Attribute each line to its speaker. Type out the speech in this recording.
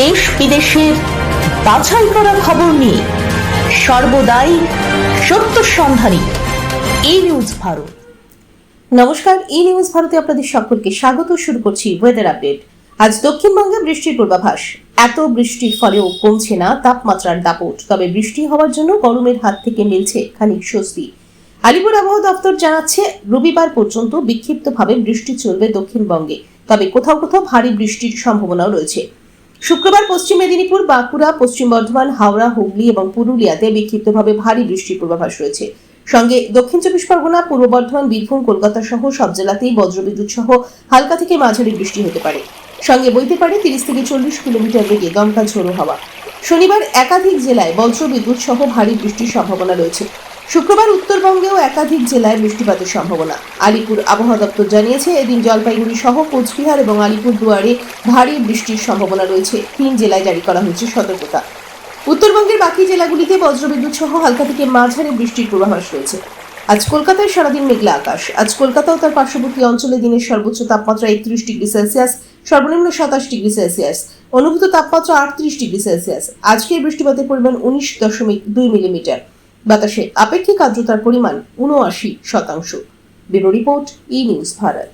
Speaker 1: দেশ বিদেশের বাছাই করা খবর নিয়ে সর্বদাই সত্য সন্ধানী এই নিউজ ভারত।
Speaker 2: নমস্কার ই নিউজ ভারতে আপনাদের সকলকে স্বাগত, শুরু করছি ওয়েদার আপডেট আজ দক্ষিণবঙ্গে বৃষ্টির পূর্বাভাস। এত বৃষ্টির ফলেও কমছে না তাপমাত্রার দাপট, তবে বৃষ্টি হওয়ার জন্য গরমের হাত থেকে মিলছে খানিক স্বস্তি। আলিপুর আবহাওয়া দপ্তর জানাচ্ছে, রবিবার পর্যন্ত বিক্ষিপ্তভাবে বৃষ্টি চলবে দক্ষিণবঙ্গে, তবে কোথাও কোথাও ভারী বৃষ্টির সম্ভাবনাও রয়েছে। শুক্রবার পশ্চিম মেদিনীপুর, বাঁকুড়া, পশ্চিম বর্ধমান, হাওড়া, হুগলি এবং পুরুলিয়াতে বিক্ষিপ্তভাবে ভারী বৃষ্টির পূর্বাভাস রয়েছে। সঙ্গে দক্ষিণ চব্বিশ পরগনা, পূর্ব বর্ধমান, বীরভূম, কলকাতা সহ সব জেলাতেই বজ্রবিদ্যুৎ সহ হালকা থেকে মাঝারি বৃষ্টি হতে পারে। সঙ্গে বইতে পারে তিরিশ থেকে চল্লিশ কিলোমিটার বেগে দমকা ঝোড়ো হাওয়া। শনিবার একাধিক জেলায় বজ্রবিদ্যুৎ সহ ভারী বৃষ্টির সম্ভাবনা রয়েছে। শুক্রবার উত্তরবঙ্গেও একাধিক জেলায় বৃষ্টিপাতের সম্ভাবনা। আলিপুর আবহাওয়া দপ্তর জানিয়েছে, এদিন জলপাইগুড়ি সহ কোচবিহার এবং আলিপুর দুয়ারে ভারী বৃষ্টির সম্ভাবনা রয়েছে। তিন জেলায় জারি করা হয়েছে সতর্কতা। উত্তরবঙ্গের বাকি জেলাগুলিতে বজ্রবিদ্যুৎ সহ হালকা থেকে মাঝারি বৃষ্টির পূর্বাভাস রয়েছে। আজ কলকাতায় সারাদিন মেঘলা আকাশ। আজ কলকাতা ও তার পার্শ্ববর্তী অঞ্চলে দিনের সর্বোচ্চ তাপমাত্রা একত্রিশ ডিগ্রি সেলসিয়াস, সর্বনিম্ন সাতাশ ডিগ্রি সেলসিয়াস। অনুভূত তাপমাত্রা আটত্রিশ ডিগ্রি সেলসিয়াস। আজকের বৃষ্টিপাতের পরিমাণ উনিশ দশমিক দুই মিলিমিটার। বাতাসে আপেক্ষিক আর্দ্রতার পরিমাণ উনআশি শতাংশ। Bureau report E news Bharat.